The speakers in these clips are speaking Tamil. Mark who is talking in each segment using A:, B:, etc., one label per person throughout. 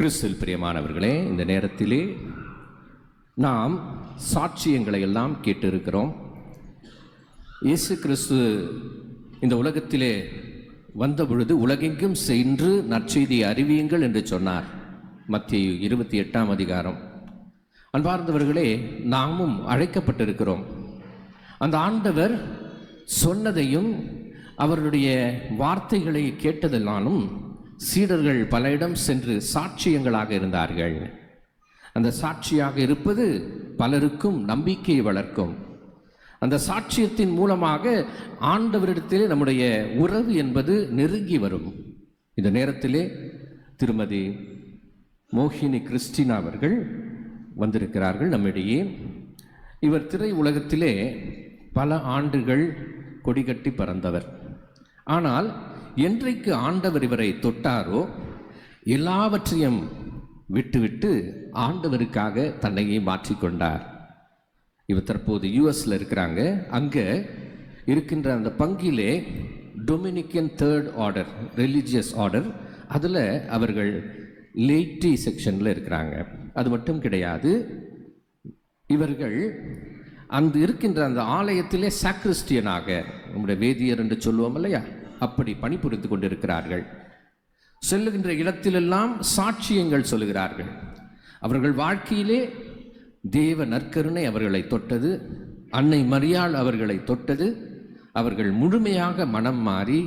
A: கிறிஸ்துவில் பிரியமானவர்களே இந்த நேரத்திலே நாம் சாட்சியங்களை எல்லாம் கேட்டிருக்கிறோம். இயேசு கிறிஸ்து இந்த உலகத்திலே வந்த பொழுது உலகெங்கும் சென்று நற்செய்தியை அறிவியுங்கள் என்று சொன்னார். மத்திய இருபத்தி எட்டாம் அதிகாரம். அன்பார்ந்தவர்களே நாமும் அழைக்கப்பட்டிருக்கிறோம். அந்த ஆண்டவர் சொன்னதையும் அவருடைய வார்த்தைகளை கேட்டதெல்லாலும் சீடர்கள் பல இடம் சென்று சாட்சியங்களாக இருந்தார்கள். அந்த சாட்சியாக இருப்பது பலருக்கும் நம்பிக்கையை வளர்க்கும். அந்த சாட்சியத்தின் மூலமாக ஆண்டவரிடத்திலே நம்முடைய உறவு என்பது நெருங்கி வரும். இந்த நேரத்திலே திருமதி மோகினி கிறிஸ்டினா அவர்கள் வந்திருக்கிறார்கள் நம்மிடையே. இவர் திரை உலகத்திலே பல ஆண்டுகள் கொடிகட்டி பறந்தவர். ஆனால் என்றைக்கு ஆண்டவர் இவரை தொட்டாரோ எல்லாவற்றையும் விட்டுவிட்டு ஆண்டவருக்காக தன்னையே மாற்றிக்கொண்டார். இவர் தற்போது யூஎஸில் இருக்கிறாங்க. அங்கே இருக்கின்ற அந்த பங்கிலே Dominican third order religious order அதில் அவர்கள் லேட்டி செக்ஷனில் இருக்கிறாங்க. அது மட்டும் கிடையாது இவர்கள் அந்த இருக்கின்ற அந்த ஆலயத்திலே சாக்ரிஸ்டியனாக நம்முடைய வேதியர் என்று சொல்லுவோம் இல்லையா? அப்படி பணிபுரிந்து கொண்டிருக்கிறார்கள். செல்லுகின்ற இடத்திலெல்லாம் சாட்சியங்கள் சொல்லுகிறார்கள். அவர்கள் வாழ்க்கையிலே தேவ நற்கருணை அவர்களை தொட்டது அன்னை மரியாள் அவர்களை தொட்டது அவர்கள் முழுமையாக மனம் மாறி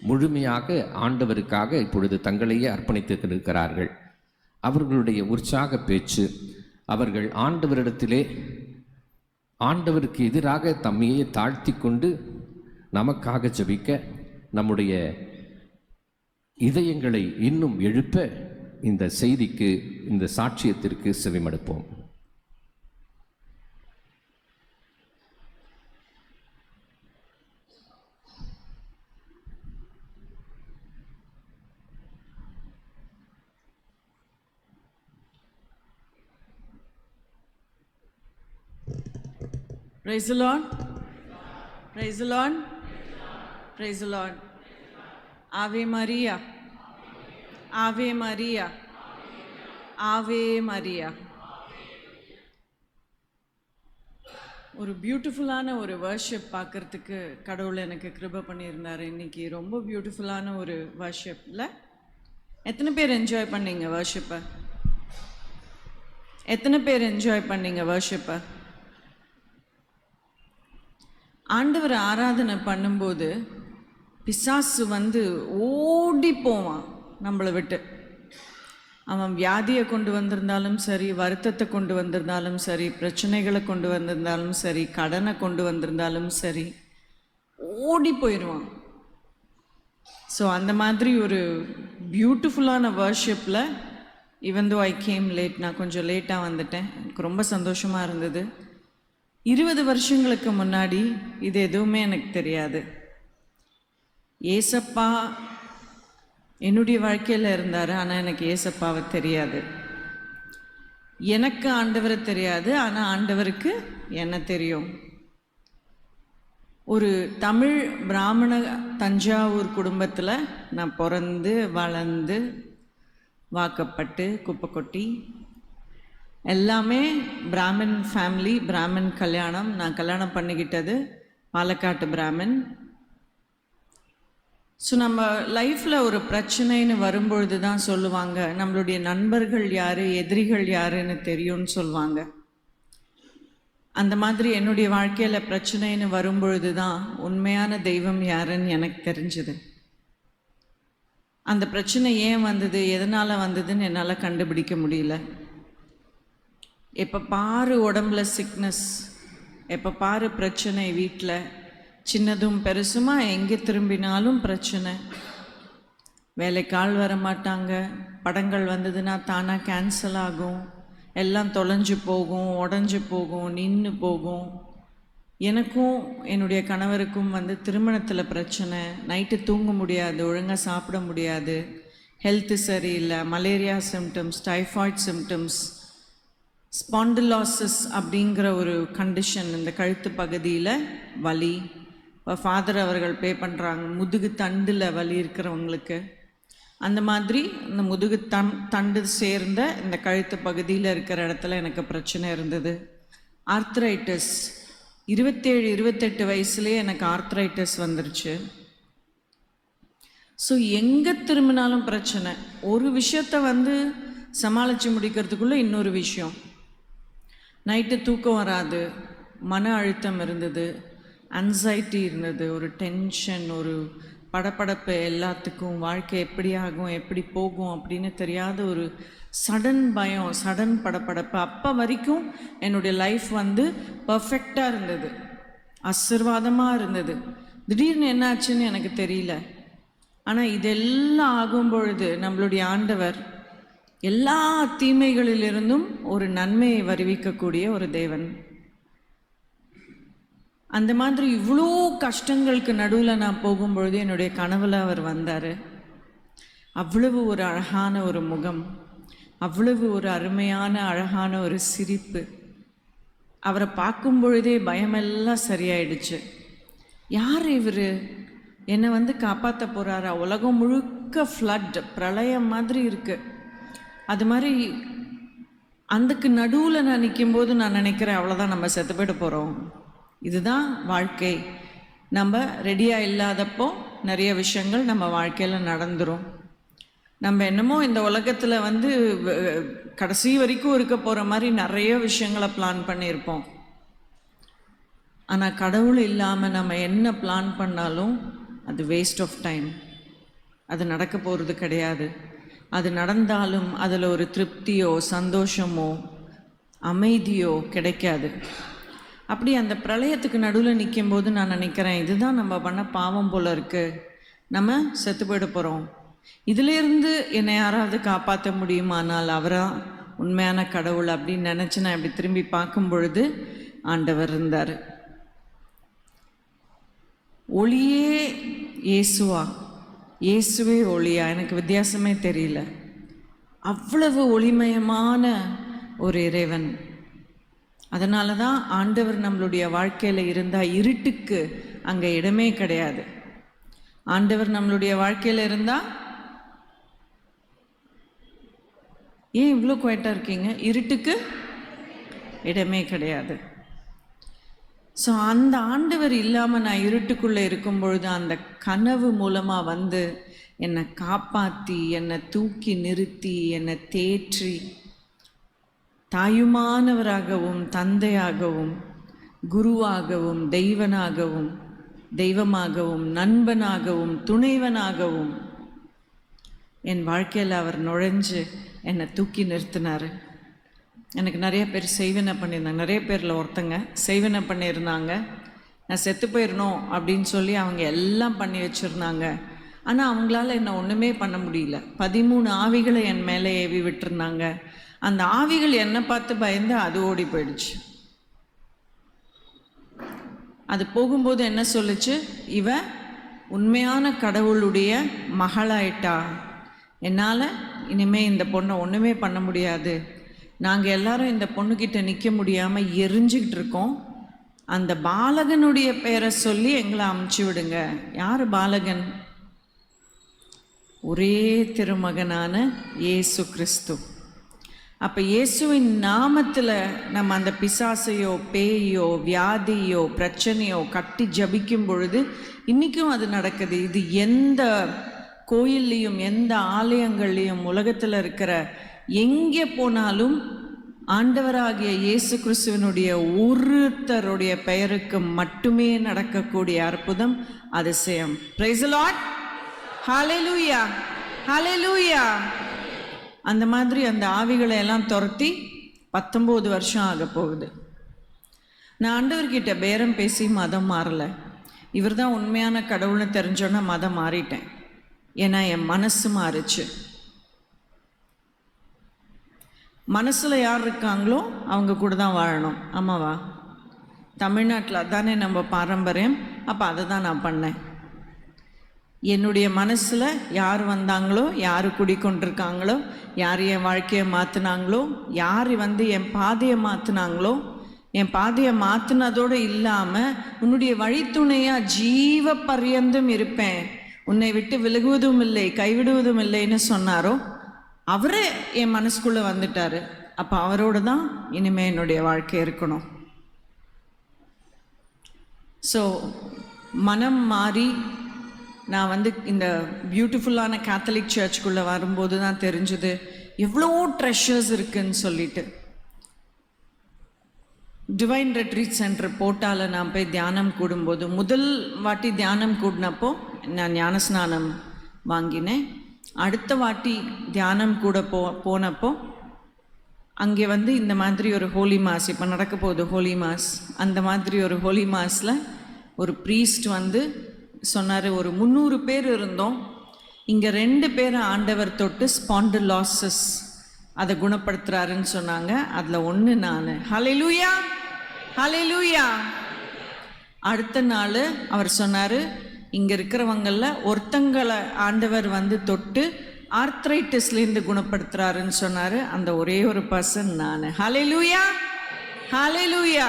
A: முழுமையாக ஆண்டவருக்காக இப்பொழுது தங்களையே அர்ப்பணித்து இருக்கிறார்கள் அவர்களுடைய உற்சாக பேச்சு அவர்கள் ஆண்டவரிடத்திலே ஆண்டவருக்கு எதிராக தம்மையே தாழ்த்தி கொண்டு நமக்காக ஜபிக்க நம்முடைய இதயங்களை இன்னும் எழுப்ப இந்த செய்திக்கு இந்த சாட்சியத்திற்கு செவிமடுப்போம்
B: Praise the Lord. Praise the Lord. Praise the Lord. Ave Maria. Ave Maria. Ave ஒரு பியூட்டிஃபுல்லான ஒரு வர்ஷிப் பார்க்கறதுக்கு கடவுள் எனக்கு கிருபை பண்ணியிருந்தார் இன்னைக்கு ரொம்ப பியூட்டிஃபுல்லான ஒரு வர்ஷிப்பில் எத்தனை பேர் என்ஜாய் பண்ணீங்க வர்ஷிப்பை எத்தனை பேர் என்ஜாய் பண்ணீங்க வர்ஷிப்பை ஆண்டவர் ஆராதனை பண்ணும்போது பிசாசு வந்து ஓடி போவான் நம்மளை விட்டு. அவன் வியாதியை கொண்டு வந்திருந்தாலும் சரி வருத்தத்தை கொண்டு வந்திருந்தாலும் சரி பிரச்சனைகளை கொண்டு வந்திருந்தாலும் சரி கடனை கொண்டு வந்திருந்தாலும் சரி ஓடி போயிடுவான். ஸோ அந்த மாதிரி ஒரு பியூட்டிஃபுல்லான வர்ஷிப்பில் இவன் தோ ஐ கேம் லேட் நான் கொஞ்சம் லேட்டாக வந்துட்டேன். எனக்கு ரொம்ப சந்தோஷமாக இருந்தது. இருபது வருஷங்களுக்கு முன்னாடி இது எதுவுமே எனக்கு தெரியாது. ஏசப்பா என்னுடைய வாழ்க்கையில் இருந்தார் ஆனால் எனக்கு ஏசப்பாவை தெரியாது. எனக்கு ஆண்டவரை தெரியாது ஆனால் ஆண்டவருக்கு என்ன தெரியும். ஒரு தமிழ் பிராமண தஞ்சாவூர் குடும்பத்தில் நான் பிறந்து வளர்ந்து வாக்கப்பட்டு குப்பை கொட்டி எல்லாமே பிராமின் ஃபேமிலி பிராமின் கல்யாணம் நான் கல்யாணம் பண்ணிக்கிட்டது பாலக்காட்டு பிராமின் ஸோ நம்ம லைஃப்பில் ஒரு பிரச்சனைன்னு வரும்பொழுது தான் சொல்லுவாங்க நம்மளுடைய நண்பர்கள் யார் எதிரிகள் யாருன்னு தெரியும்னு சொல்லுவாங்க. அந்த மாதிரி என்னுடைய வாழ்க்கையில் பிரச்சனைன்னு வரும்பொழுது தான் உண்மையான தெய்வம் யாருன்னு எனக்கு தெரிஞ்சுது. அந்த பிரச்சனை ஏன் வந்தது எதனால் வந்ததுன்னு என்னால் கண்டுபிடிக்க முடியல. எப்போ பாரு உடம்புல சிக்னஸ் எப்போ பாரு பிரச்சனை வீட்டில் சின்னதும் பெருசுமா எங்கே திரும்பினாலும் பிரச்சனை. வேலைக்கு ஆள் வர மாட்டாங்க படங்கள் வந்ததுன்னா தானாக கேன்சல் ஆகும். எல்லாம் தொலைஞ்சு போகும் உடஞ்சி போகும் நின்று போகும். எனக்கும் என்னுடைய கணவருக்கும் வந்து திருமணத்தில் பிரச்சனை. நைட்டு தூங்க முடியாது ஒழுங்காக சாப்பிட முடியாது. ஹெல்த்து சரியில்லை malaria symptoms typhoid symptoms spondylosis அப்படிங்கிற ஒரு கண்டிஷன் இந்த கழுத்து பகுதியில் வலி. ஃபாதர் அவர்கள் பே பண்ணுறாங்க முதுகு தண்டில் வலி இருக்கிறவங்களுக்கு. அந்த மாதிரி இந்த முதுகு தன் தண்டு சேர்ந்த இந்த கழுத்து பகுதியில் இருக்கிற இடத்துல எனக்கு பிரச்சனை இருந்தது. ஆர்த்ரைட்டிஸ் இருபத்தேழு இருபத்தெட்டு வயசுலேயே எனக்கு ஆர்த்ரைட்டிஸ் வந்துருச்சு. ஸோ எங்கே திரும்பினாலும் பிரச்சனை. ஒரு விஷயத்த வந்து சமாளித்து முடிக்கிறதுக்குள்ளே இன்னொரு விஷயம். நைட்டு தூக்கம் வராது. மன அழுத்தம் இருந்தது. அன்சைட்டி இருந்தது ஒரு டென்ஷன் ஒரு படப்படப்பு எல்லாத்துக்கும் வாழ்க்கை எப்படி ஆகும் எப்படி போகும் அப்படின்னு தெரியாத ஒரு சடன் பயம் சடன் படப்படப்பு அப்போ வரைக்கும் என்னுடைய லைஃப் வந்து பர்ஃபெக்டாக இருந்தது. ஆசிர்வாதமாக இருந்தது. திடீர்னு என்ன ஆச்சுன்னு எனக்கு தெரியல. ஆனால் இதெல்லாம் ஆகும் பொழுது நம்மளுடைய ஆண்டவர் எல்லா தீமைகளிலிருந்தும் ஒரு நன்மையை வருவிக்கக்கூடிய ஒரு தேவன். அந்த மாதிரி இவ்வளோ கஷ்டங்களுக்கு நடுவில் நான் போகும்பொழுது என்னுடைய கனவில் அவர் வந்தார். அவ்வளவு ஒரு அழகான ஒரு முகம் அவ்வளவு ஒரு அருமையான அழகான ஒரு சிரிப்பு. அவரை பார்க்கும் பொழுதே பயமெல்லாம் சரியாயிடுச்சு. யார் இவர்? என்னை வந்து காப்பாற்ற போகிறாரா உலகம் முழுக்க ஃப்ளட் பிரளயம் மாதிரி இருக்குது அது மாதிரி அதுக்கு நடுவில் நான் நிற்கும்போது நான் நினைக்கிறேன் அவ்வளோதான் நம்ம செத்து போயிட போகிறோம் இதுதான் வாழ்க்கை. நம்ம ரெடியாக இல்லாதப்போ நிறைய விஷயங்கள் நம்ம வாழ்க்கையில் நடந்துரும். நம்ம என்னமோ இந்த உலகத்தில் வந்து கடைசி வரைக்கும் இருக்க போகிற மாதிரி நிறைய விஷயங்களை பிளான் பண்ணியிருப்போம். ஆனால் கடவுள் இல்லாமல் நம்ம என்ன பிளான் பண்ணாலும் அது வேஸ்ட் ஆஃப் டைம் அது நடக்க போகிறது கிடையாது. அது நடந்தாலும் அதில் ஒரு திருப்தியோ சந்தோஷமோ அமைதியோ கிடைக்காது. அப்படி அந்த பிரளயத்துக்கு நடுவில் நிற்கும்போது நான் நினைக்கிறேன் இதுதான் நம்ம பண்ண பாவம் போல இருக்கு. நம்ம செத்து போயிட போகிறோம் இதிலேருந்து என்னை யாராவது காப்பாற்ற முடியுமானால் அவராக உண்மையான கடவுள் அப்படின்னு நினச்சி நான் இப்படி திரும்பி பார்க்கும் பொழுது ஆண்டவர் இருந்தார். ஒளியே இயேசுவா. இயேசுவே ஒளியா? எனக்கு வித்தியாசமே தெரியல. அவ்வளவு ஒளிமயமான ஒரு இறைவன். அதனால தான் ஆண்டவர் நம்மளுடைய வாழ்க்கையில் இருந்தால் இருட்டுக்கு அங்கே இடமே கிடையாது. ஆண்டவர் நம்மளுடைய வாழ்க்கையில் இருந்தால் ஏன் இவ்வளோ குவைட்டாக இருக்கீங்க? இருட்டுக்கு இடமே கிடையாது. ஸோ அந்த ஆண்டவர் இல்லாமல் நான் இருட்டுக்குள்ளே இருக்கும் பொழுது அந்த கனவு மூலமாக வந்து என்னை காப்பாற்றி என்னை தூக்கி நிறுத்தி என்னை தேற்றி தாயுமானவராகவும் தந்தையாகவும் குருவாகவும் தெய்வனாகவும் தெய்வமாகவும் நண்பனாகவும் துணைவனாகவும். என் வாழ்க்கையில் அவர் நுழைஞ்சு என்னை தூக்கி நிறுத்தினார். எனக்கு நிறைய பேர் செய்வனை பண்ணியிருந்தாங்க. நிறைய பேரில் ஒருத்தங்க செய்வனை பண்ணியிருந்தாங்க. நான் செத்து போயிடணும் அப்படின்னு சொல்லி அவங்க எல்லாம் பண்ணி வச்சுருந்தாங்க. ஆனால் அவங்களால என்னை ஒன்றுமே பண்ண முடியல. பதிமூணு ஆவிகளை என் மேலே ஏவி விட்டுருந்தாங்க. அந்த ஆவிகள் என்னை பார்த்து பயந்து அது ஓடி போயிடுச்சு. அது போகும்போது என்ன சொல்லுச்சு? இவ உண்மையான கடவுளுடைய மகளாயிட்டா. என்னால் இனிமே இந்த பொண்ணை ஒன்றுமே பண்ண முடியாது. நாங்கள் எல்லாரும் இந்த பொண்ணுக்கிட்ட நிற்க முடியாமல் எரிஞ்சுக்கிட்டு இருக்கோம். அந்த பாலகனுடைய பெயரை சொல்லி எங்களை அமுச்சு விடுங்க. யார் பாலகன்? ஒரே திருமகனான இயேசு கிறிஸ்து. அப்போ இயேசுவின் நாமத்தில் நம்ம அந்த பிசாசையோ பேயோ வியாதியோ பிரச்சனையோ கட்டி ஜபிக்கும் பொழுது இன்றைக்கும் அது நடக்குது. இது எந்த கோயில்லையும் எந்த ஆலயங்கள்லையும் உலகத்தில் இருக்கிற எங்கே போனாலும் ஆண்டவராகிய இயேசு கிறிஸ்துவனுடைய ஒருத்தருடைய பெயருக்கு மட்டுமே நடக்கக்கூடிய அற்புதம் அதிசயம். பிரைஸ் லாட் ஹாலே லூயா அந்த மாதிரி அந்த ஆவிகளை எல்லாம் துரத்தி பத்தொம்போது வருஷம் ஆக போகுது. நான் ஆண்டவர்கிட்ட பேரம் பேசி மதம் மாறலை. இவர் தான் உண்மையான கடவுள்னு தெரிஞ்சோன்னா மதம் மாறிட்டேன். ஏன்னா என் மனசு மாறுச்சு. மனசில் யார் இருக்காங்களோ அவங்க கூட தான் வாழணும். ஆமாவா? தமிழ்நாட்டில் அதானே நம்ம பாரம்பரியம். அப்போ அதை தான் நான் பண்ணேன். என்னுடைய மனசில் யார் வந்தாங்களோ யார் குடிக்கொண்டிருக்காங்களோ யார் என் வாழ்க்கையை மாற்றினாங்களோ யார் வந்து என் பாதையை மாற்றினாங்களோ என் பாதையை மாற்றினதோடு இல்லாமல் உன்னுடைய வழித்துணையாக ஜீவ பர்யந்தம் இருப்பேன். உன்னை விட்டு விலகுவதும் இல்லை கைவிடுவதும் இல்லைன்னு சொன்னாரோ அவரே என் மனசுக்குள்ளே வந்துட்டாரு. அப்போ அவரோடு தான் இனிமேல் என்னுடைய வாழ்க்கை இருக்கணும். ஸோ மனம் மாறி நான் வந்து இந்த பியூட்டிஃபுல்லான கேத்தலிக் சர்ச்சுக்குள்ளே வரும்போது தான் தெரிஞ்சுது. எவ்வளோ ட்ரெஷர்ஸ் இருக்குன்னு சொல்லிட்டு. டிவைன் ரெட்ரீட் சென்டர் போட்டால நான் போய் தியானம் கூடும்போது முதல் வாட்டி தியானம் கூடினப்போ நான் ஞானஸ்நானம் வாங்கினேன். அடுத்த வாட்டி தியானம் கூட போ போனப்போ அங்கே வந்து இந்த மாதிரி ஒரு ஹோலி மாஸ் இப்போ நடக்க போகுது ஹோலி மாஸ் அந்த மாதிரி ஒரு ஹோலி மாஸில் ஒரு ப்ரீஸ்ட் வந்து சொன்னார் ஒரு முந்நூறு பேர் இருந்தோம். இங்கே ரெண்டு பேரை ஆண்டவர் தொட்டு ஸ்பாண்டிலாசஸ் அதை குணப்படுத்துறாருன்னு சொன்னாங்க. அதில் ஒன்று நான். ஹலெலூயா ஹலெலூயா அடுத்த நாள் அவர் சொன்னார் இங்கே இருக்கிறவங்களில் ஒருத்தங்களை ஆண்டவர் வந்து தொட்டு ஆர்த்ரைட்டிஸ்லேருந்து குணப்படுத்துறாருன்னு சொன்னார். அந்த ஒரே ஒரு பர்சன் நான். ஹலெலூயா ஹலெலூயா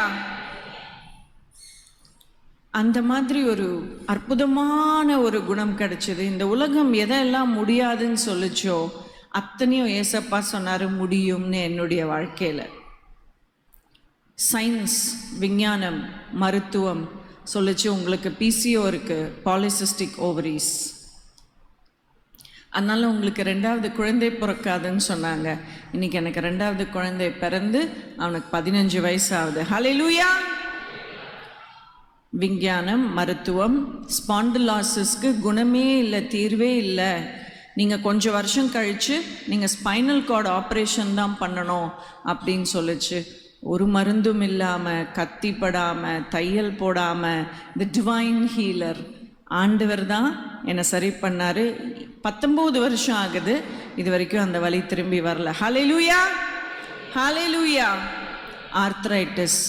B: அந்த மாதிரி ஒரு அற்புதமான ஒரு குணம் கிடைச்சது. இந்த உலகம் எதெல்லாம் முடியாதுன்னு சொல்லுச்சோ அத்தனையும் ஏசப்பா சொன்னார் முடியும்னு என்னுடைய வாழ்க்கையில். சயின்ஸ் விஞ்ஞானம் மருத்துவம் சொல்லிச்சு. உங்களுக்கு பிசிஓ இருக்குது பாலிசிஸ்டிக் ஓவரிஸ் அதனால் உங்களுக்கு ரெண்டாவது குழந்தை பிறக்காதுன்னு சொன்னாங்க. இன்னைக்கு எனக்கு ரெண்டாவது குழந்தை பிறந்து அவனுக்கு பதினஞ்சு வயசு ஆகுது. ஹalleluya விஞ்ஞானம் மருத்துவம் ஸ்பாண்டிலாசிஸ்க்கு குணமே இல்லை தீர்வே இல்லை. நீங்கள் கொஞ்சம் வருஷம் கழித்து நீங்கள் ஸ்பைனல் கார்டு ஆப்ரேஷன் தான் பண்ணணும் அப்படின்னு சொல்லுச்சு. ஒரு மருந்தும் இல்லாமல் கத்திப்படாமல் தையல் போடாமல் தி டிவைன் ஹீலர் ஆண்டவர் தான் என்னை சரி பண்ணார். பத்தொம்போது வருஷம் ஆகுது. இது வரைக்கும் அந்த வழி திரும்பி வரல. ஹலே லூயா ஹலே லூயா ஆர்த்ரைட்டிஸ்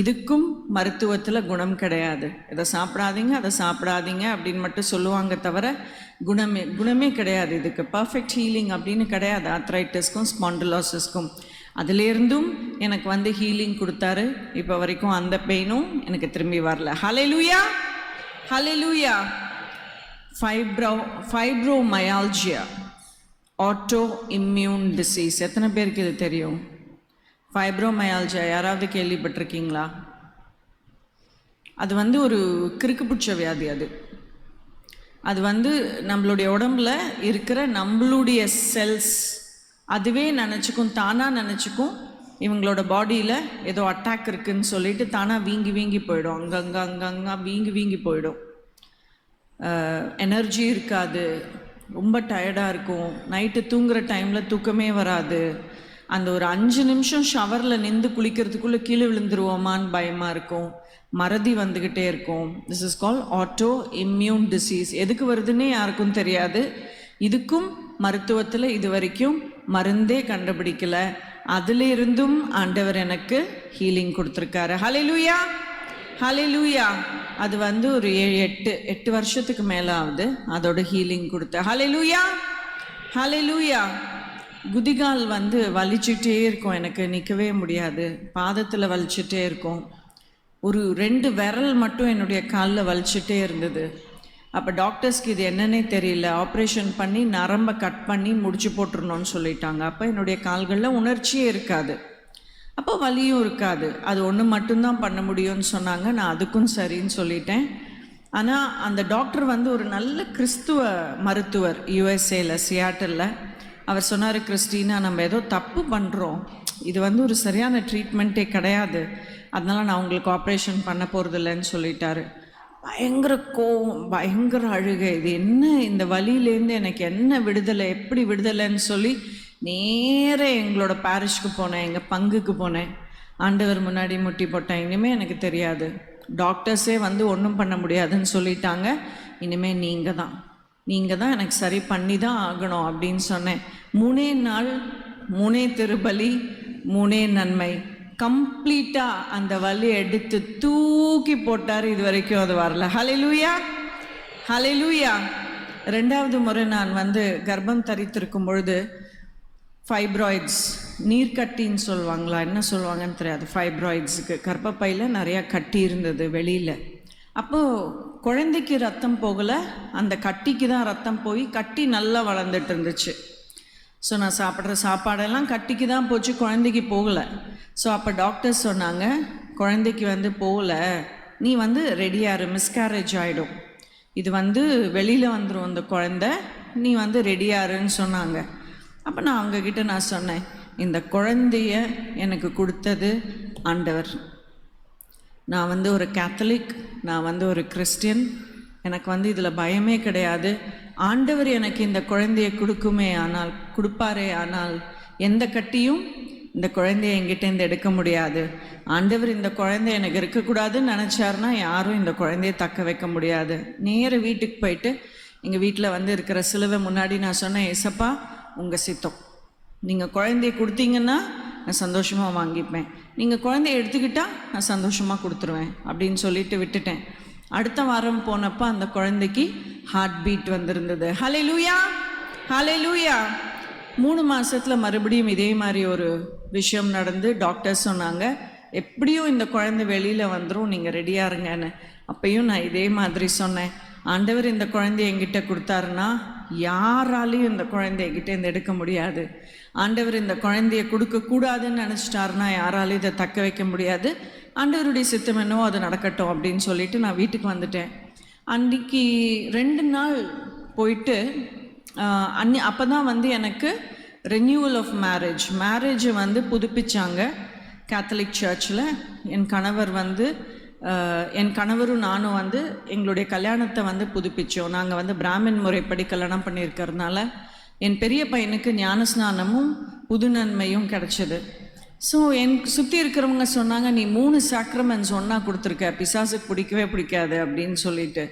B: இதுக்கும் மருத்துவத்தில் குணம் கிடையாது. இதை சாப்பிடாதீங்க அதை சாப்பிடாதீங்க அப்படின்னு மட்டும் சொல்லுவாங்க தவிர குணமே குணமே கிடையாது. இதுக்கு பர்ஃபெக்ட் ஹீலிங் அப்படின்னு கிடையாது. ஆத்ரைட்டஸ்க்கும் ஸ்பாண்டிலோசிஸ்க்கும் அதுலேருந்தும் எனக்கு வந்து ஹீலிங் கொடுத்தாரு. இப்போ வரைக்கும் அந்த பெயினும் எனக்கு திரும்பி வரல. Hallelujah hallelujah fibro fibromyalgia auto immune disease எத்தனை பேருக்கு இது தெரியும்? ஃபைப்ரோமயால்ஜியா யாராவது கேள்விப்பட்டிருக்கீங்களா? அது வந்து ஒரு கிறுக்கு பிடிச்ச வியாதி அது. அது வந்து நம்மளுடைய உடம்புல இருக்கிற நம்மளுடைய செல்ஸ் அதுவே நினச்சிக்கும் தானாக நினச்சிக்கும் இவங்களோட பாடியில் ஏதோ அட்டாக் இருக்குன்னு சொல்லிட்டு தானாக வீங்கி வீங்கி போயிடும். அங்கங்கே அங்கங்கே வீங்கி வீங்கி போயிடும். எனர்ஜி இருக்காது. ரொம்ப டயர்டாக இருக்கும். நைட்டு தூங்குகிற டைமில் தூக்கமே வராது. அந்த ஒரு அஞ்சு நிமிஷம் ஷவரில் நின்று குளிக்கிறதுக்குள்ளே கீழே விழுந்துருவோமான்னு பயமாக இருக்கும். மறதி வந்துக்கிட்டே இருக்கும். This is call auto immune disease எதுக்கு வருதுன்னே யாருக்கும் தெரியாது. இதுக்கும் மருத்துவத்தில் இது வரைக்கும் மருந்தே கண்டுபிடிக்கல. அதிலிருந்தும் ஆண்டவர் எனக்கு ஹீலிங் கொடுத்துருக்காரு. ஹalleluya ஹalleluya அது வந்து ஒரு ஏழு எட்டு எட்டு வருஷத்துக்கு மேலே ஆகுது அதோட ஹீலிங் கொடுத்த. ஹலே லூயா குதிகால் வந்து வலிச்சுட்டே இருக்கும். எனக்கு நிற்கவே முடியாது. பாதத்தில் வலிச்சுட்டே இருக்கும். ஒரு ரெண்டு விரல் மட்டும் என்னுடைய காலில் வலிச்சுட்டே இருந்தது. அப்போ டாக்டர்ஸ்க்கு இது என்னன்னே தெரியல. ஆப்ரேஷன் பண்ணி நரம்பை கட் பண்ணி முடிச்சு போட்டுருணும்னு சொல்லிட்டாங்க. அப்போ என்னுடைய கால்களில் உணர்ச்சியே இருக்காது. அப்போ வலியும் இருக்காது. அது ஒன்று மட்டும்தான் பண்ண முடியும்னு சொன்னாங்க. நான் அதுக்கும் சரின்னு சொல்லிட்டேன். ஆனால் அந்த டாக்டர் வந்து ஒரு நல்ல கிறிஸ்துவ மருத்துவர் யுஎஸ்ஏல சியாட்டலில். அவர் சொன்னார் கிறிஸ்டினா நம்ம ஏதோ தப்பு பண்ணுறோம் இது வந்து ஒரு சரியான ட்ரீட்மெண்ட்டே கிடையாது. அதனால் நான் உங்களுக்கு ஆப்ரேஷன் பண்ண போகிறதில்லன்னு சொல்லிட்டாரு. பயங்கர கோவம் பயங்கர அழுகை. இது என்ன இந்த வழியிலேருந்து எனக்கு என்ன விடுதலை எப்படி விடுதலைன்னு சொல்லி நேர எங்களோட பாரிஷ்க்கு போனேன் எங்கள் பங்குக்கு போனேன். ஆண்டவர் முன்னாடி முட்டி போட்டேன். இனிமேல் எனக்கு தெரியாது. டாக்டர்ஸே வந்து ஒன்றும் பண்ண முடியாதுன்னு சொல்லிட்டாங்க. இனிமேல் நீங்கள் தான் நீங்கள் தான் எனக்கு சரி பண்ணி தான் ஆகணும் அப்படின்னு சொன்னேன். மூணே நாள் மூணே திருபலி மூணே நன்மை. கம்ப்ளீட்டாக அந்த வலி எடுத்து தூக்கி போட்டார் இது வரைக்கும் அது வரல. ஹalleluya! ஹalleluya! ரெண்டாவது முறை நான் வந்து கர்ப்பம் தரித்திருக்கும் பொழுது ஃபைப்ராய்ட்ஸ் நீர்க்கட்டின்னு சொல்லுவாங்களா? என்ன சொல்லுவாங்கன்னு தெரியாது. ஃபைப்ராய்ட்ஸுக்கு கர்ப்பப்பையில் நிறையா கட்டி இருந்தது வெளியில். அப்போது குழந்தைக்கு ரத்தம் போகலை அந்த கட்டிக்கு தான் ரத்தம் போய் கட்டி நல்லா வளர்ந்துட்டு இருந்துச்சு. ஸோ நான் சாப்பிட்ற சாப்பாடெல்லாம் கட்டிக்கு தான் போச்சு குழந்தைக்கு போகலை. ஸோ அப்போ டாக்டர் சொன்னாங்க குழந்தைக்கு வந்து போகலை நீ வந்து ரெடியாரு மிஸ்கேரேஜ் ஆகிடும் இது வந்து வெளியில் வந்துடும் அந்த குழந்தை நீ வந்து ரெடியாருன்னு சொன்னாங்க. அப்போ நான் அவங்கக்கிட்ட நான் சொன்னேன் இந்த குழந்தைய எனக்கு கொடுத்தது ஆண்டவர். நான் வந்து ஒரு கேத்தலிக் நான் வந்து ஒரு கிறிஸ்டியன் எனக்கு வந்து இதில் பயமே கிடையாது. ஆண்டவர் எனக்கு இந்த குழந்தையை கொடுக்குமே ஆனால் கொடுப்பாரே ஆனால் எந்த கட்டியும் இந்த குழந்தைய என்கிட்டேருந்து எடுக்க முடியாது. ஆண்டவர் இந்த குழந்தை எனக்கு இருக்கக்கூடாதுன்னு நினச்சாருன்னா யாரும் இந்த குழந்தைய தக்க வைக்க முடியாது. நேர வீட்டுக்கு போயிட்டு எங்கள் வீட்டில் வந்து இருக்கிற சிலுவை முன்னாடி நான் சொன்னேன் ஏசப்பா உங்கள் சித்தம். நீங்கள் குழந்தைய கொடுத்தீங்கன்னா நான் சந்தோஷமாக வாங்கிப்பேன். நீங்கள் குழந்தைய எடுத்துக்கிட்டால் நான் சந்தோஷமாக கொடுத்துருவேன் அப்படின்னு சொல்லிட்டு விட்டுட்டேன். அடுத்த வாரம் போனப்போ அந்த குழந்தைக்கு ஹார்ட் பீட் வந்திருந்தது. ஹலே லூயா ஹலே லூயா மூணு மாதத்தில் மறுபடியும் இதே மாதிரி ஒரு விஷயம் நடந்து டாக்டர் சொன்னாங்க எப்படியும் இந்த குழந்தை வெளியில் வந்துடும் நீங்கள் ரெடியாக இருங்கன்னு. அப்பையும் நான் இதே மாதிரி சொன்னேன். ஆண்டவர் இந்த குழந்தைய என்கிட்ட கொடுத்தாருன்னா யாராலையும் இந்த குழந்தைய இந்த எடுக்க முடியாது. ஆண்டவர் இந்த குழந்தைய கொடுக்கக்கூடாதுன்னு நினச்சிட்டாருன்னா யாராலையும் இதை தக்க வைக்க முடியாது. ஆண்டவருடைய சித்தம் என்னவோ அது நடக்கட்டும் அப்படின்னு சொல்லிட்டு நான் வீட்டுக்கு வந்துட்டேன். அன்றைக்கி ரெண்டு நாள் போயிட்டு அன்னி அப்போ தான் வந்து எனக்கு ரெனியூவல் ஆஃப் மேரேஜ் மேரேஜை வந்து புதுப்பிச்சாங்க. கேத்தலிக் சர்ச்சில் என் கணவர் வந்து என் கணவரும் நானும் வந்து எங்களுடைய கல்யாணத்தை வந்து புதுப்பிச்சோம். நாங்கள் வந்து பிராமின் முறைப்படி கல்யாணம் பண்ணியிருக்கறதுனால என் பெரிய பையனுக்கு ஞானஸ்நானமும் புது நன்மையும் கிடச்சிது. ஸோ என் சுற்றி இருக்கிறவங்க சொன்னாங்க நீ மூணு சாக்ரமெண்ட்ஸ் ஒன்றா கொடுத்துருக்க. பிசாசுக்கு பிடிக்கவே பிடிக்காது அப்படின்னு சொல்லிட்டு.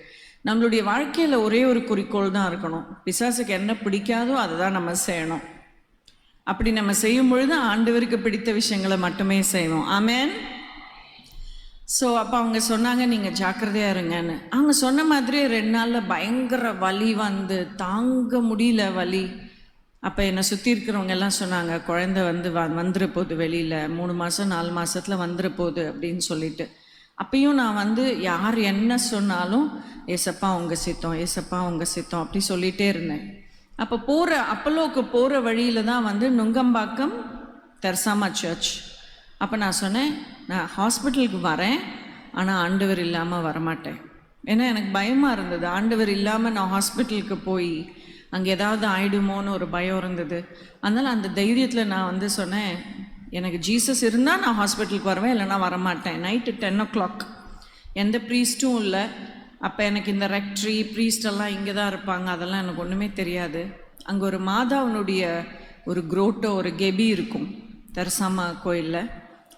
B: நம்மளுடைய வாழ்க்கையில் ஒரே ஒரு குறிக்கோள் தான் இருக்கணும். பிசாசுக்கு என்ன பிடிக்காதோ அதை தான் நம்ம செய்யணும். அப்படி நம்ம செய்யும் பொழுது ஆண்டவருக்கு பிடித்த விஷயங்களை மட்டுமே செய்வோம். ஆமேன் ஸோ அப்போ அவங்க சொன்னாங்க நீங்கள் ஜாக்கிரதையாக இருங்கன்னு. அவங்க சொன்ன மாதிரி ரெண்டு நாளில் பயங்கர வலி வந்து தாங்க முடியல வலி. அப்போ என்னை சுற்றி இருக்கிறவங்க எல்லாம் சொன்னாங்க குழந்தை வந்து வ வந்துட போகுது வெளியில். மூணு மாதம் நாலு மாதத்தில் வந்துட போகுது அப்படின்னு சொல்லிட்டு. அப்பயும் நான் வந்து யார் என்ன சொன்னாலும் ஏசப்பா உங்கள் சித்தம் ஏசப்பா உங்கள் சித்தம் அப்படி சொல்லிகிட்டே இருந்தேன். அப்போ போகிற அப்பலோக்கு போகிற வழியில் தான் வந்து நுங்கம்பாக்கம் தெரசாமா சர்ச் அப்போ நான் சொன்னேன் நான் ஹாஸ்பிட்டலுக்கு வரேன் ஆனால் ஆண்டவர் இல்லாமல் வரமாட்டேன். ஏன்னா எனக்கு பயமாக இருந்தது. ஆண்டவர் இல்லாமல் நான் ஹாஸ்பிட்டலுக்கு போய் அங்கே ஏதாவது ஆயிடுமோன்னு ஒரு பயம் இருந்தது. அதனால் அந்த தைரியத்தில் நான் வந்து சொன்னேன் எனக்கு ஜீசஸ் இருந்தால் நான் ஹாஸ்பிட்டலுக்கு வருவேன் இல்லைனா வரமாட்டேன். நைட்டு டென் ஓ கிளாக் எந்த ப்ரீஸ்ட்டும் இல்லை. அப்போ எனக்கு இந்த ரெக்ட்ரி ப்ரீஸ்டெல்லாம் இங்கே தான் இருப்பாங்க. அதெல்லாம் எனக்கு ஒன்றுமே தெரியாது. அங்கே ஒரு மாதாவனுடைய ஒரு குரோட்டோ ஒரு கெபி இருக்கும். தரசாமா கோயிலில்.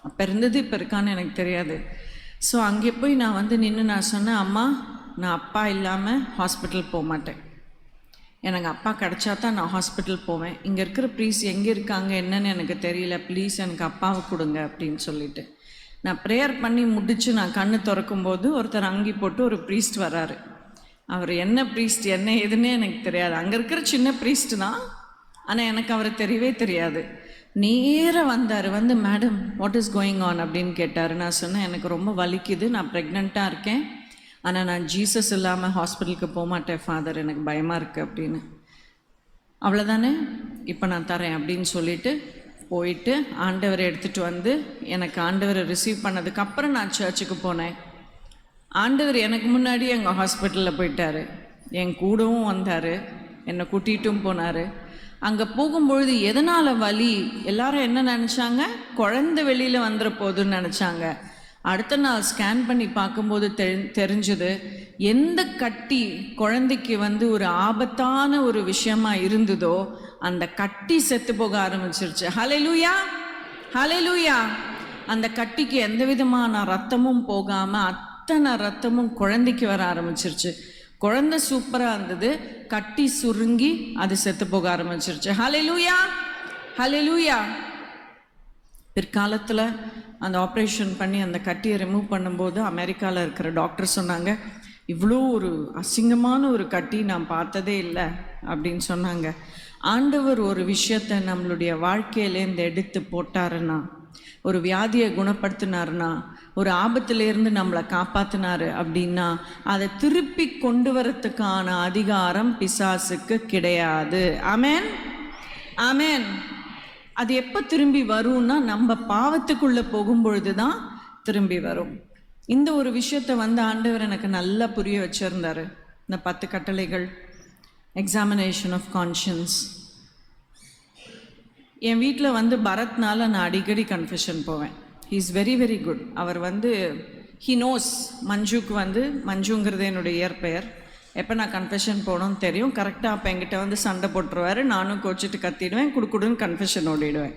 B: அப்போ இருந்தது இப்போ இருக்கான்னு எனக்கு தெரியாது. ஸோ அங்கே போய் நான் வந்து நின்று நான் சொன்னேன் அம்மா நான் அப்பா இல்லாமல் ஹாஸ்பிட்டல் போக மாட்டேன். எனக்கு அப்பா கிடைச்சா தான் நான் ஹாஸ்பிட்டல் போவேன். இங்கே இருக்கிற ப்ரீஸ் எங்கே இருக்காங்க என்னன்னு எனக்கு தெரியல. ப்ளீஸ் எனக்கு அப்பாவை கொடுங்க அப்படின்னு சொல்லிட்டு. நான் ப்ரேயர் பண்ணி முடிச்சு நான் கண்ணு திறக்கும்போது ஒருத்தர் அங்கி போட்டு ஒரு ப்ரீஸ்ட் வராரு. அவர் என்ன ப்ரீஸ்ட் என்ன ஏதுன்னே எனக்கு தெரியாது. அங்கே இருக்கிற சின்ன ப்ரீஸ்ட் தான். ஆனால் எனக்கு அவரை தெரியவே தெரியாது. நேராக வந்தார். வந்து madam what is going on அப்படின்னு கேட்டார். நான் சொன்னேன் எனக்கு ரொம்ப வலிக்குது. நான் ப்ரெக்னெண்ட்டாக இருக்கேன். ஆனால் நான் ஜீசஸ் இல்லாமல் ஹாஸ்பிட்டலுக்கு போக மாட்டேன் ஃபாதர் எனக்கு பயமாக இருக்குது அப்படின்னு. அவ்வளோதானே இப்போ நான் தரேன் அப்படின்னு சொல்லிட்டு போயிட்டு ஆண்டவரை எடுத்துகிட்டு வந்து எனக்கு ஆண்டவரை ரிசீவ் பண்ணதுக்கப்புறம் நான் சர்ச்சுக்கு போனேன். ஆண்டவர் எனக்கு முன்னாடி எங்கள் ஹாஸ்பிட்டலில் போயிட்டாரு. என் கூடவும் வந்தார். என்னை கூட்டிகிட்டும் போனார். அங்கே போகும்பொழுது எதனால் வலி? எல்லாரும் என்ன நினச்சாங்க? குழந்தை வெளியில் வந்துட போகுதுன்னு நினச்சாங்க. அடுத்த நாள் ஸ்கேன் பண்ணி பார்க்கும்போது தெ தெரிஞ்சது எந்த கட்டி குழந்தைக்கு வந்து ஒரு ஆபத்தான ஒரு விஷயமா இருந்ததோ அந்த கட்டி செத்து போக ஆரம்பிச்சிருச்சு. ஹalleluya ஹalleluya அந்த கட்டிக்கு எந்த விதமான ரத்தமும் போகாமல் அத்தனை ரத்தமும் குழந்தைக்கு வர ஆரம்பிச்சிருச்சு. குழந்தை சூப்பராக இருந்தது. கட்டி சுருங்கி அது செத்து போக ஆரம்பிச்சிருச்சு. ஹலே லூயா பிற்காலத்தில் அந்த ஆப்ரேஷன் பண்ணி அந்த கட்டியை ரிமூவ் பண்ணும்போது அமெரிக்காவில் இருக்கிற டாக்டர் சொன்னாங்க இவ்வளோ ஒரு அசிங்கமான ஒரு கட்டி நான் பார்த்ததே இல்லை அப்படின்னு சொன்னாங்க. ஆண்டவர் ஒரு விஷயத்தை நம்மளுடைய வாழ்க்கையிலேருந்து எடுத்து போட்டாருன்னா ஒரு வியாதியை குணப்படுத்தினார்னா ஒரு ஆபத்துலேருந்து நம்மளை காப்பாற்றினாரு அப்படின்னா அதை திருப்பி கொண்டு வரத்துக்கான அதிகாரம் பிசாசுக்கு கிடையாது. அமேன் அமேன் அது எப்போ திரும்பி வரும்னா நம்ம பாவத்துக்குள்ளே போகும்பொழுது தான் திரும்பி வரும். இந்த ஒரு விஷயத்தை வந்து ஆண்டவர் எனக்கு நல்லா புரிய வச்சிருந்தாரு. இந்த பத்து கட்டளைகள். எக்ஸாமினேஷன் ஆஃப் கான்ஷியன்ஸ் என் வீட்டில் வந்து பரத்னால நான் அடிக்கடி கன்ஃபெஷன் போவேன். He is very very good அவர் வந்து ஹி நோஸ் மஞ்சுக்கு வந்து மஞ்சுங்கிறது என்னுடைய இயற்பெயர். எப்போ நான் கன்ஃபெஷன் போகணும்னு தெரியும். கரெக்டாக அப்போ என்கிட்ட வந்து சண்டை போட்டுருவாரு. நானும் கோச்சிட்டு கத்திடுவேன். குடுக்குடுன்னு கன்ஃபெஷன் ஓடிடுவேன்.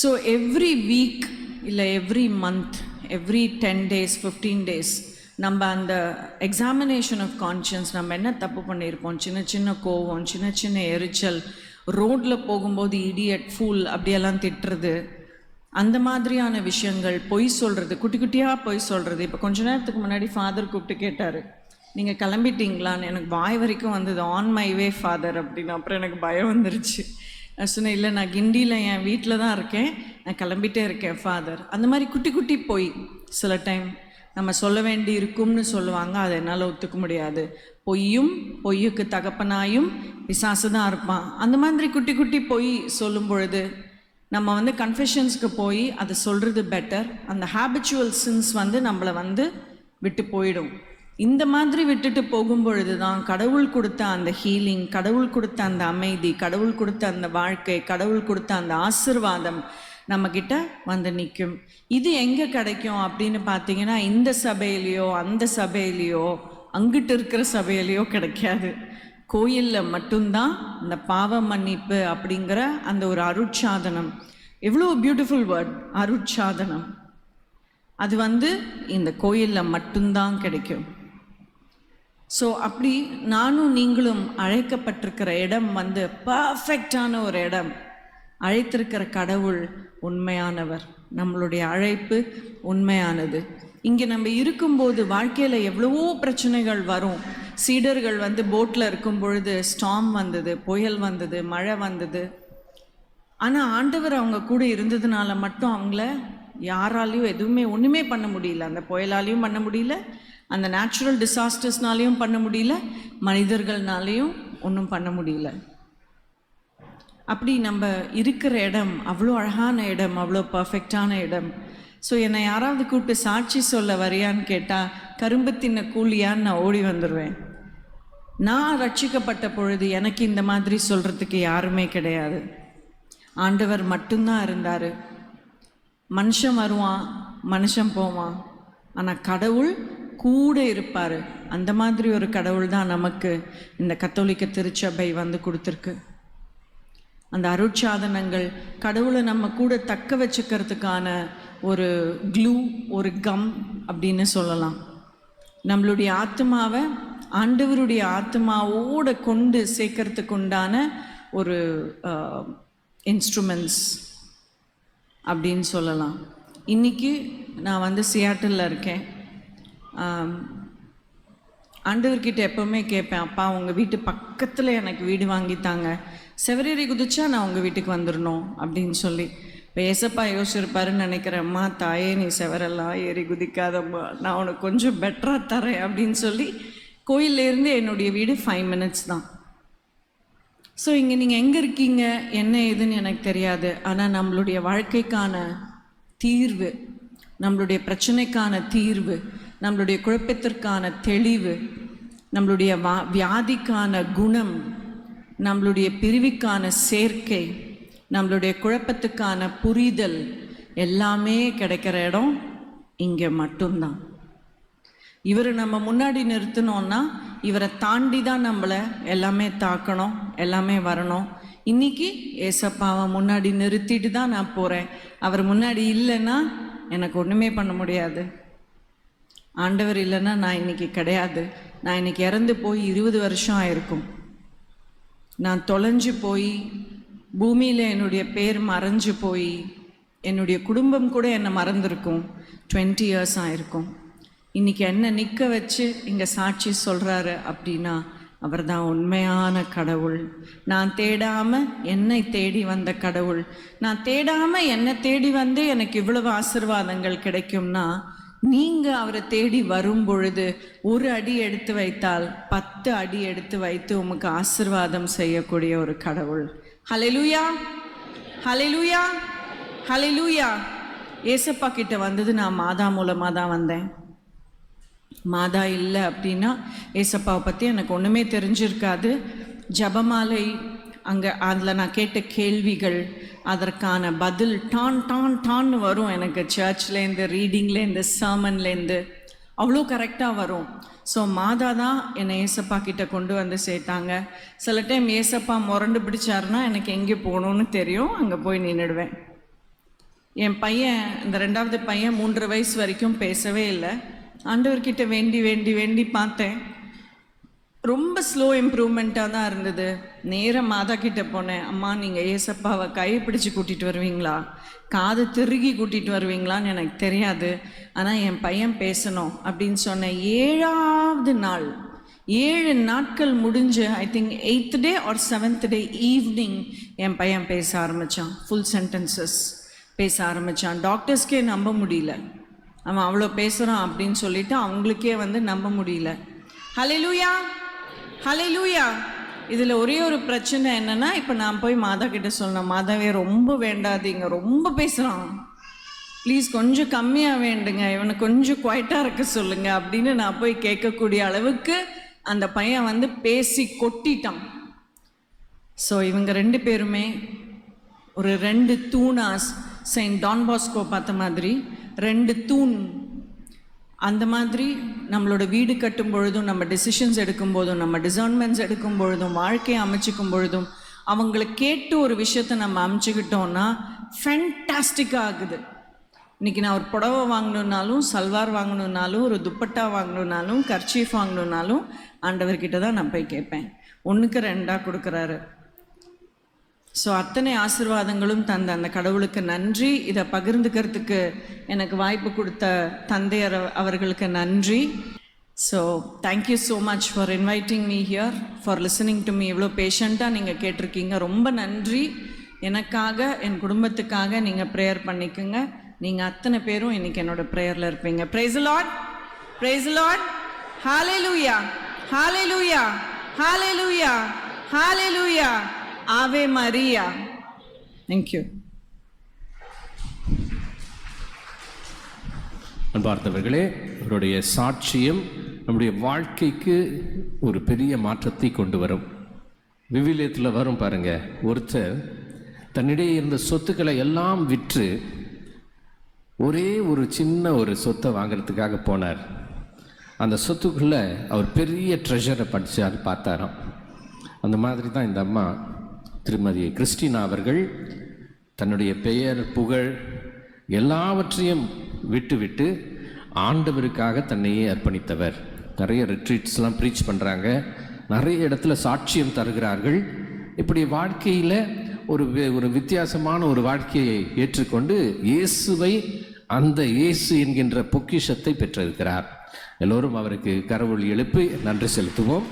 B: ஸோ எவ்ரி வீக் இல்லை every month every ten days fifteen days நம்ம அந்த எக்ஸாமினேஷன் ஆஃப் கான்ஷியன்ஸ் நம்ம என்ன தப்பு பண்ணியிருப்போம்? சின்ன சின்ன கோவம் சின்ன சின்ன எரிச்சல் ரோட்டில் போகும்போது இடியட் ஃபூல் அப்படியெல்லாம் திட்டுறது. அந்த மாதிரியான விஷயங்கள் பொய் சொல்கிறது குட்டி குட்டியாக பொய் சொல்கிறது இப்போ கொஞ்ச நேரத்துக்கு முன்னாடி ஃபாதர் கூப்பிட்டு கேட்டார் நீங்கள் கிளம்பிட்டீங்களான்னு? எனக்கு வாய் வரைக்கும் வந்தது ஆன் மை வே ஃபாதர் அப்படின்னு. அப்புறம் எனக்கு பயம் வந்துருச்சு. நான் சொன்னேன் இல்லை நான் கிண்டியில் என் வீட்டில் தான் இருக்கேன். நான் கிளம்பிட்டே இருக்கேன் ஃபாதர் அந்த மாதிரி குட்டி குட்டி போய் சில டைம் நம்ம சொல்ல வேண்டி இருக்கும்னு சொல்லுவாங்க அதை என்னால் ஒத்துக்க முடியாது. பொய்யும் பொய்யுக்கு தகப்பனாயும் பிசாசு தான் இருப்பான். அந்த மாதிரி குட்டி குட்டி பொய் சொல்லும் பொழுது நம்ம வந்து கன்ஃபெஷன்ஸ்க்கு போய் அதை சொல்கிறது பெட்டர் அந்த ஹேபிச்சுவல் சின்ஸ் வந்து நம்மளை வந்து விட்டு போயிடும். இந்த மாதிரி விட்டுட்டு போகும் பொழுது தான் கடவுள் கொடுத்த அந்த ஹீலிங் கடவுள் கொடுத்த அந்த அமைதி கடவுள் கொடுத்த அந்த வாழ்க்கை கடவுள் கொடுத்த அந்த ஆசிர்வாதம் நம்மக்கிட்ட வந்து நிற்கும். இது எங்கே கிடைக்கும் அப்படின்னு பார்த்தீங்கன்னா இந்த சபையிலையோ அந்த சபையிலையோ அங்கிட்டு இருக்கிற சபையிலையோ கிடைக்காது. கோயிலில் மட்டும்தான் இந்த பாவ மன்னிப்பு அப்படிங்கிற அந்த ஒரு அருட்சாதனம். எவ்வளோ பியூட்டிஃபுல் வேர்ட் அருட்சாதனம். அது வந்து இந்த கோயிலில் மட்டும்தான் கிடைக்கும். ஸோ அப்படி நானும் நீங்களும் அழைக்கப்பட்டிருக்கிற இடம் வந்து பர்ஃபெக்டான ஒரு இடம். அழைத்திருக்கிற கடவுள் உண்மையானவர். நம்மளுடைய அழைப்பு உண்மையானது. இங்கே நம்ம இருக்கும்போது வாழ்க்கையில் எவ்வளவோ பிரச்சனைகள் வரும். சீடர்கள் வந்து போட்டில் இருக்கும் பொழுது ஸ்டாம் வந்தது புயல் வந்தது மழை வந்தது. ஆனால் ஆண்டவர் அவங்க கூட இருந்ததுனால மட்டும் அவங்கள யாராலையும் எதுவுமே ஒன்றுமே பண்ண முடியல. அந்த புயலாலையும் பண்ண முடியல. அந்த நேச்சுரல் டிசாஸ்டர்ஸ்னாலையும் பண்ண முடியல. மனிதர்கள்னாலையும் ஒன்றும் பண்ண முடியல. அப்படி நம்ம இருக்கிற இடம் அவ்வளோ அழகான இடம் அவ்வளோ பர்ஃபெக்டான இடம். ஸோ என்னை யாராவது கூப்பிட்டு சாட்சி சொல்ல வரியான்னு கேட்டால் கரும்பு தின்ன கூலியான்னு நான் ஓடி வந்துடுவேன் நான் ரட்சிக்கப்பட்ட பொழுது எனக்கு இந்த மாதிரி சொல்கிறதுக்கு யாருமே கிடையாது. ஆண்டவர் மட்டும்தான் இருந்தார். மனுஷன் வருவான் மனுஷன் போவான். ஆனால் கடவுள் கூட இருப்பார். அந்த மாதிரி ஒரு கடவுள் தான் நமக்கு இந்த கத்தோலிக்க திருச்சபை வந்து கொடுத்துருக்கு. அந்த அருட்சாதனங்கள் கடவுளை நம்ம கூட தக்க வச்சுக்கிறதுக்கான ஒரு க்ளூ ஒரு கம் அப்படின்னு சொல்லலாம். நம்மளுடைய ஆத்மாவை ஆண்டவருடைய ஆத்மாவோட கொண்டு சேர்க்கறதுக்கு உண்டான ஒரு இன்ஸ்ட்ருமெண்ட்ஸ் அப்படின்னு சொல்லலாம். இன்றைக்கி நான் வந்து சியாட்டலில் இருக்கேன். ஆண்டவர்கிட்ட எப்போவுமே கேட்பேன் அப்பா உங்கள் வீட்டு பக்கத்தில் எனக்கு வீடு வாங்கித்தாங்க செவரேறி குதிச்சா நான் உங்கள் வீட்டுக்கு வந்துடணும் அப்படின்னு சொல்லி. இப்போ ஏசப்பா யோசிச்சிருப்பாருன்னு நினைக்கிறேன் அம்மா தாயே நீ செவரெல்லாம் ஏறி குதிக்காதம்மா. நான் உனக்கு கொஞ்சம் பெட்டராக தரேன் அப்படின்னு சொல்லி கோயிலேருந்து என்னுடைய வீடு ஃபைவ் மினிட்ஸ் தான். ஸோ இங்கே நீங்கள் எங்கே இருக்கீங்க? என்ன ஏதுன்னு எனக்கு தெரியாது. ஆனால் நம்மளுடைய வாழ்க்கைக்கான தீர்வு நம்மளுடைய பிரச்சனைக்கான தீர்வு நம்மளுடைய குழப்பத்திற்கான தெளிவு நம்மளுடைய வா வியாதிக்கான குணம் நம்மளுடைய பிரிவுக்கான சேர்க்கை நம்மளுடைய குழப்பத்துக்கான புரிதல் எல்லாமே கிடைக்கிற இடம் இங்கே மட்டும்தான். இவரை நம்ம முன்னாடி நிறுத்தினோன்னா இவரை தாண்டி தான் நம்மளை எல்லாமே தாக்கணும் எல்லாமே வரணும். இன்னைக்கு ஏசப்பாவை முன்னாடி நிறுத்திட்டு தான் நான் போகிறேன் அவர் முன்னாடி இல்லைன்னா எனக்கு ஒன்றுமே பண்ண முடியாது. ஆண்டவர் இல்லைன்னா நான் இன்னைக்கு கிடையாது. நான் இன்னைக்கு இறந்து போய் இருபது வருஷம் ஆயிருக்கும். நான் தொலைஞ்சு போய் பூமியில் என்னுடைய பேர் மறைஞ்சு போய் என்னுடைய குடும்பம் கூட என்னை மறந்துருக்கும். டுவெண்ட்டி இயர்ஸ் ஆயிருக்கும். இன்றைக்கி என்ன நிற்க வச்சு இங்கே சாட்சி சொல்கிறாரு அப்படின்னா அவர் தான் உண்மையான கடவுள். நான் தேடாமல் என்னை தேடி வந்த கடவுள். நான் தேடாமல் என்னை தேடி வந்து எனக்கு இவ்வளவு ஆசிர்வாதங்கள் கிடைக்கும்னா நீங்க அவரை தேடி வரும் பொழுது ஒரு அடி எடுத்து வைத்தால் பத்து அடி எடுத்து வைத்து உமக்கு ஆசிர்வாதம் செய்யக்கூடிய ஒரு கடவுள். ஹலெலுயா ஹலெலுயா ஹalleluya ஏசப்பா கிட்ட வந்தது நான் மாதா மூலமாக தான் வந்தேன். மாதா இல்லை அப்படின்னா ஏசப்பாவை பற்றி எனக்கு ஒன்றுமே தெரிஞ்சிருக்காது. ஜபமாலை அங்கே அதில் நான் கேட்ட கேள்விகள் அதற்கான பதில் டான் டான் டான்னு வரும். எனக்கு சர்ச்லேருந்து ரீடிங்லேருந்து சர்மன்லேருந்து அவ்வளோ கரெக்டாக வரும். ஸோ மாதா தான் என்னை ஏசப்பா கிட்டே கொண்டு வந்து சேர்த்தாங்க. சில டைம் ஏசப்பா முரண்டு பிடிச்சாருன்னா எனக்கு எங்கே போகணுன்னு தெரியும். அங்கே போய் நின்றுடுவேன். என் பையன் இந்த ரெண்டாவது பையன் மூன்று வயசு வரைக்கும் பேசவே இல்லை. ஆண்டவர்கிட்ட வேண்டி வேண்டி வேண்டி பார்த்தேன். ரொம்ப ஸ்லோ இம்ப்ரூவ்மெண்ட்டாக தான் இருந்தது. நேரம் மாதா கிட்ட போனேன். அம்மா நீங்கள் ஏசப்பாவை கையை கூட்டிகிட்டு வருவீங்களா? காது திருகி கூட்டிகிட்டு வருவீங்களான்னு எனக்கு தெரியாது. ஆனால் என் பையன் பேசணும். அப்படின்னு சொன்னேன். ஏழாவது நாள் ஏழு நாட்கள் முடிஞ்சு I think eighth day or seventh day evening என் பையன் பேச ஆரம்பித்தான் ஃபுல் சென்டென்சஸ் பேச ஆரம்பித்தான் டாக்டர்ஸ்க்கே நம்ப முடியல. அவன் அவ்வளோ பேசுகிறான் அப்படின்னு சொல்லிட்டு அவங்களுக்கே வந்து நம்ப முடியல. ஹலே லூயா இதில் ஒரே ஒரு பிரச்சனை என்னென்னா இப்போ நான் போய் மாதா கிட்ட சொன்னேன் மாதாவே ரொம்ப வேண்டாதீங்க ரொம்ப பேசுகிறான் ப்ளீஸ் கொஞ்சம் கம்மியாக வேண்டுங்க. இவனை கொஞ்சம் குவைட்டாக இருக்க சொல்லுங்கள் அப்படின்னு நான் போய் கேட்கக்கூடிய அளவுக்கு அந்த பையன் வந்து பேசி கொட்டிட்டான். ஸோ இவங்க ரெண்டு பேருமே ஒரு ரெண்டு தூணாஸ் செயின்ட் டான் பாஸ்கோ பார்த்த மாதிரி ரெண்டு தூண் அந்த மாதிரி நம்மளோட வீடு கட்டும் பொழுதும் நம்ம டெசிஷன்ஸ் எடுக்கும் போதும் நம்ம டிசைன்மெண்ட்ஸ் எடுக்கும் பொழுதும் வாழ்க்கையை அமைச்சிக்கும் பொழுதும் அவங்கள கேட்டு ஒரு விஷயத்த நம்ம அமைச்சுக்கிட்டோம்னா ஃபென்டாஸ்டிக்காக ஆகுது. இன்னைக்கு நான் ஒரு புடவை வாங்கணுன்னாலும் சல்வார் வாங்கணுன்னாலும் ஒரு துப்பட்டா வாங்கணுன்னாலும் கர்ச்சீஃப் வாங்கணுன்னாலும் ஆண்டவர்கிட்ட தான் நான் போய் கேட்பேன். ஒன்றுக்கு ரெண்டாக கொடுக்குறாரு. ஸோ அத்தனை ஆசிர்வாதங்களும் தந்த அந்த கடவுளுக்கு நன்றி. இதை பகிர்ந்துக்கிறதுக்கு எனக்கு வாய்ப்பு கொடுத்த தந்தையர் அவர்களுக்கு நன்றி. So thank you so much for inviting me here for listening to me இவ்வளோ பேஷண்ட்டாக நீங்கள் கேட்டிருக்கீங்க. ரொம்ப நன்றி. எனக்காக என் குடும்பத்துக்காக நீங்கள் ப்ரேயர் பண்ணிக்கோங்க. நீங்கள் அத்தனை பேரும் இன்னைக்கு என்னோட ப்ரேயரில் இருப்பீங்க. ப்ரைஸ் லாட் ப்ரைஸ் லாட் லூயா ஹாலே லூயா ஹalleluya ஆவே மரியா தேங்க்யூ
A: அன்பார்ந்தவர்களே அவருடைய சாட்சியம் நம்முடைய வாழ்க்கைக்கு ஒரு பெரிய மாற்றத்தை கொண்டு வரும். விவிலியத்தில் வரும் பாருங்க ஒருத்தர் தன்னிடையே இருந்த சொத்துக்களை எல்லாம் விற்று ஒரே ஒரு சின்ன ஒரு சொத்தை வாங்குறதுக்காக போனார். அந்த சொத்துக்குள்ளே அவர் பெரிய ட்ரெஷரை படித்தார் பார்த்தாராம். அந்த மாதிரி தான் இந்த அம்மா திருமதி கிறிஸ்டினா அவர்கள் தன்னுடைய பெயர் புகழ் எல்லாவற்றையும் விட்டுவிட்டு ஆண்டவருக்காக தன்னையே அர்ப்பணித்தவர். நிறைய ரிட்ரீட்ஸ்லாம் ப்ரீச் பண்ணுறாங்க நிறைய இடத்துல சாட்சியம் தருகிறார்கள். இப்படி வாழ்க்கையில் ஒரு ஒரு வித்தியாசமான ஒரு வாழ்க்கையை ஏற்றுக்கொண்டு இயேசுவை அந்த இயேசு என்கின்ற பொக்கிஷத்தை பெற்றிருக்கிறார். எல்லோரும் அவருக்கு கரவுள் எழுப்பி நன்றி செலுத்துவோம்.